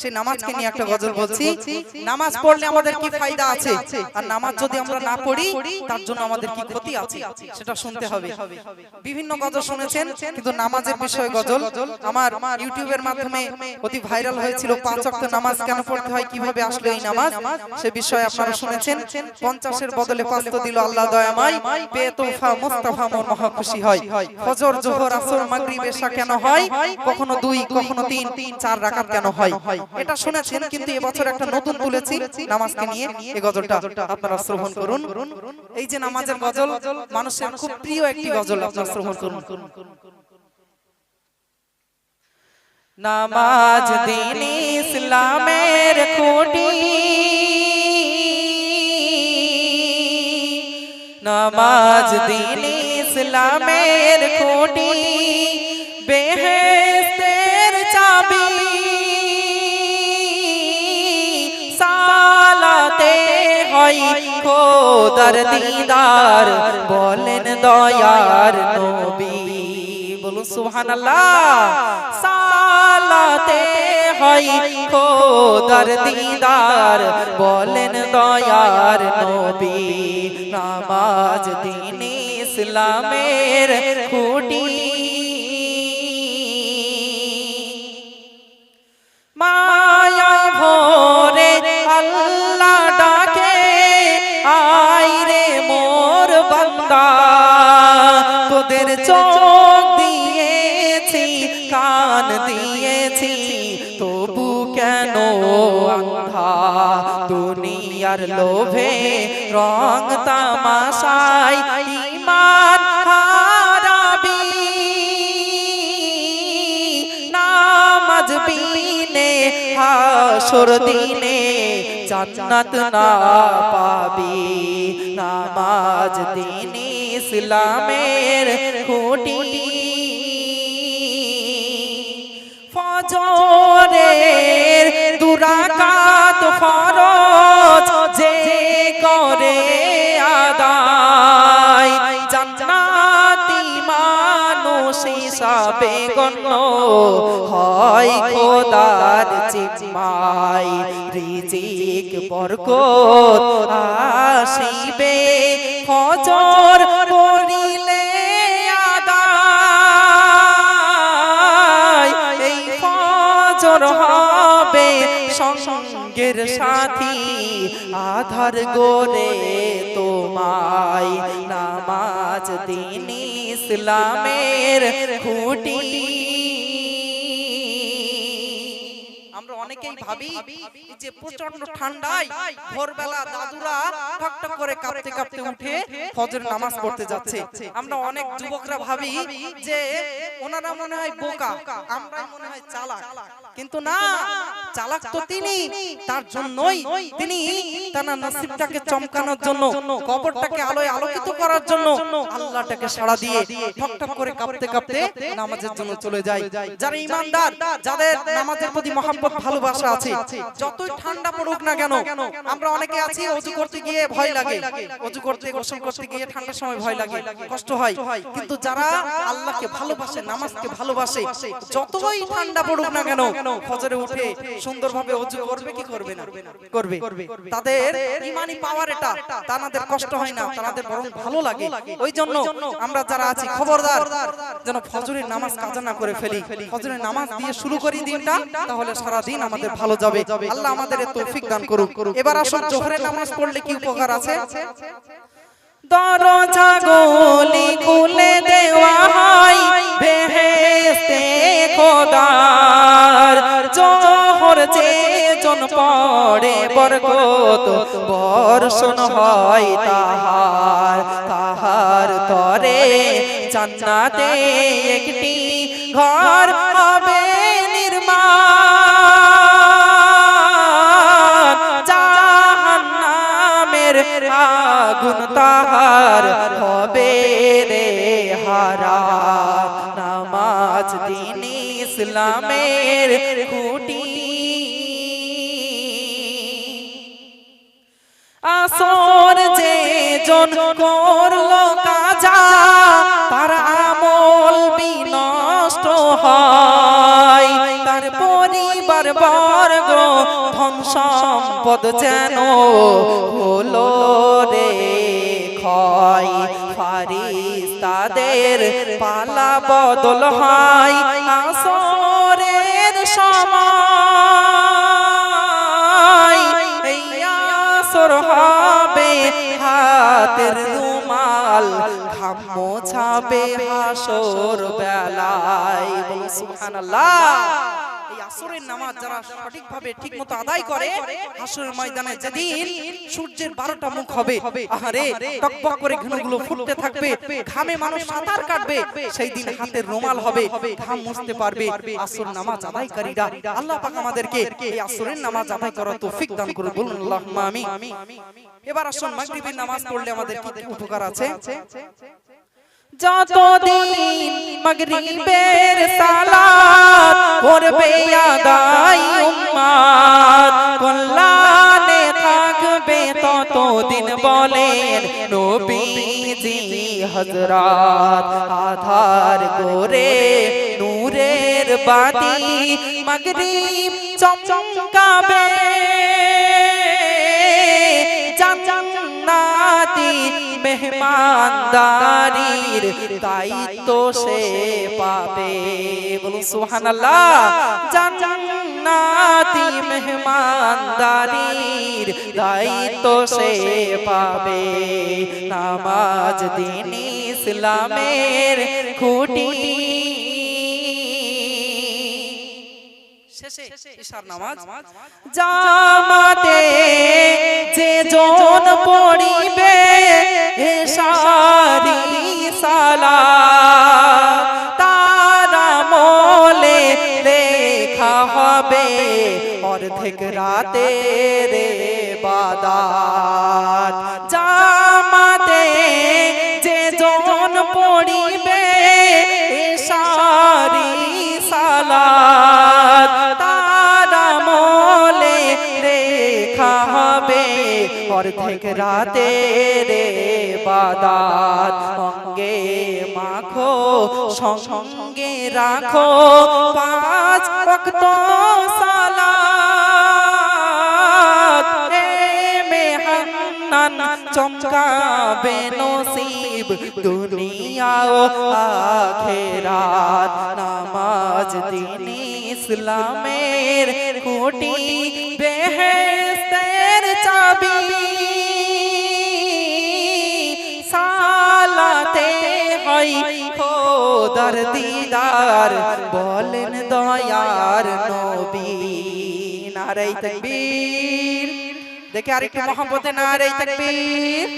সেই নামাজকে নিয়ে একটা গজল বলছি নামাজ পড়লে আমাদের কি আছে? আর নামাজ যদি আমরা না পড়ি তার জন্য আমাদের কি ক্ষতি আছে? সেটা শুনতে হবে। বিভিন্ন গজল শুনেছেন কিন্তু নামাজের বিষয়ে গজল আমার ইউটিউবের মাধ্যমে অতি ভাইরাল হয়েছিল পাঁচ ওয়াক্ত নামাজ কেন পড়তে হয় কীভাবে আসলো এই নামাজ? সে বিষয়ে আপনারা শুনেছেন পঞ্চাশের বদলে পাঁচ তো দিল আল্লাহ দয়াময় পেয়ে তোফা মুস্তাফা মোর মহা খুশি হয় ফজর জোহর আসর মাগরিব এশা কেন হয়। কখনো দুই কখনো তিন তিন চার রাকাত কেন হয় এটা শুনেছেন কিন্তু এবছর একটা নতুন তুলেছি নামাজকে নিয়ে। এই গজলটা আপনারা শ্রবণ করুন। এই যে নামাজের গজল মানুষের খুব প্রিয় একটি গজল আপনারা শ্রবণ করুন। নামাজ দিন ইসলামের খুঁটি। নামাজ দিন ইসলামের খুঁটি। হয় খোদার দিদার বলেন দয়ার নবী। বলুন সুবহানাল্লাহ। সালাতে হয় খোদার দিদার বলেন দয়ার নবী। নামাজ দিন ইসলামের খুঁটি চোখ দিয়েছি কান দিয়েছি তবু কেন অন্ধা? দুনিয়ার লোভে রং তামাশাই ইমান হারাবি। নামাজ বিনে হাসর দিনে জান্নাত না পাবি। নামাজ দিন ইসলামের খুঁটি। ফজরের দুরাকাত ফরজ যে করে আদায়, জান্নাতি মানুষ হিসাবে গণ্য হয় খোদার চিমাই রিজিক, বরকত আসিবে ফজর সঙ্গের সাথী আধার গোরে তোমায় নামাজ দিন ইসলামের খুঁটি। আমরা অনেকেই ভাবি যে প্রচণ্ড ঠান্ডায় ভোরবেলা দাদুরা ঠকঠক করে কাঁপতে কাঁপতে উঠে ফজর নামাজ পড়তে যাচ্ছে। আমরা অনেক যুবকরা ভাবি যে ওনারা মনে হয় বোকা আমরা মনে হয় চালাক। কিন্তু না চালাক তো তিনি তার জন্যই তিনি তার নসিবটাকে চমকানোর জন্য কবরটাকে আলোয় আলোকিত করার জন্য আল্লাহটাকে সাড়া দিয়ে ঠকঠক করে কাঁপতে কাঁপতে নামাজের জন্য চলে যায়। যারা ইমানদার যাদের নামাজের প্রতি মহাব্বত ভালোবাসা আছে যতই ঠান্ডা পড়ুক না কেন আমরা অনেকে আছি অজু করতে গিয়ে ভয় লাগে। অজু করতে গোসল করতে গিয়ে ঠান্ডার সময় ভয় লাগে। কষ্ট হয়। কিন্তু যারা আল্লাহকে ভালোবাসে নামাজকে ভালোবাসে যতই ঠান্ডা পড়ুক না কেন ফজরে উঠে সুন্দরভাবে অজু করবে কি করবে না? করবে। তাদের ইমানি পাওয়ার এটা তাদের কষ্ট হয় না তাদের বরং ভালো লাগে। ওই জন্য আমরা যারা আছি খবরদার যেন ফজরের নামাজ কাজা না করে ফেলি। ফজরের নামাজ দিয়ে শুরু করি দিনটা তাহলে সারা দিন আমাদের ভালো যাবে। আল্লাহ আমাদের তৌফিক দান করুক। এবার আসুন জোহরের নামাজ পড়লে কি উপকার আছে? দরজা গলি খুলে দেওয়া হয়। বেহেস্তে খোদার জোহর যে জন পড়ে, বরকত বর্ষণ হয় তাহার। তাহার তরে জান্নাতে একটি ঘর হবে। আগুন তাহার হবে রে হারা। নামাজ দিন ইসলামের খুঁটি। আসর যে জন করল কাজা, তার আমল বিনষ্ট হয়। তার পরিবার বর গো ধন সম্পদ যেন হলো পালা বদল হয় আসরের সময়। আসর হবে হাতের রুমাল ঘাম মোছাবে হাসর বেলায়। সুবহানাল্লাহ। আসরের নামাজ যারা সঠিকভাবে ঠিকমতো আদায় করে হাসরের ময়দানে যেদিন সূর্যের বারোটা মুখ হবে আহারে টকবক করে ফুটতে থাকবে ঘামে মানুষ সাঁতার কাটবে সেই দিন হাতের রুমাল হবে ঘাম মুছতে পারবে আসর নামাজ আদায়কারীরা আল্লাহ পাক আমাদেরকে এই আসরের নামাজ আদায় করার তৌফিক দান করুন বলুন আল্লাহুম্মা আমিন এবার আসুন মাগরিবের নামাজ পড়লে আমাদের কি উপকার আছে? যতদিন মাগরিবের সালাত করবে আদায় উম্মাত কল্যাণে থাকবে ততদিন বলেন নবীজি হযরত। আধার করে নূরের বাতি মাগরিব চমচমকাবে মেহমানদারির দায়িত্ব সে পাবে। বলুন, সুবহানাল্লাহ। জান্নাতি মেহমানদারির দায়িত্ব সে পাবে। নামাজ দিন ইসলামের খুঁটি। জামাতে যে জন পড়িবে রাতে রে বাদাত। জামাতে যে জন পড়িবে এশারি সালাত। তারা মোলে রেখা হবে অর্ধেক রাতে রে বাদাত। অঙ্গে মাখো সঙ্গে রাখো। পাঁচ রক্ত সালাত। মেহান্নান চমকাবে নসিব দুনিয়া ও আখেরাত নামাজ দিন ইসলামের খুঁটি বেহেস্তের চাবি সালাতে হয় খোদার দিদার বলেন দয়ার নবী নারাই তকবীর দেখে আরেকটু মোহাম্মতে নারাই তকবীর।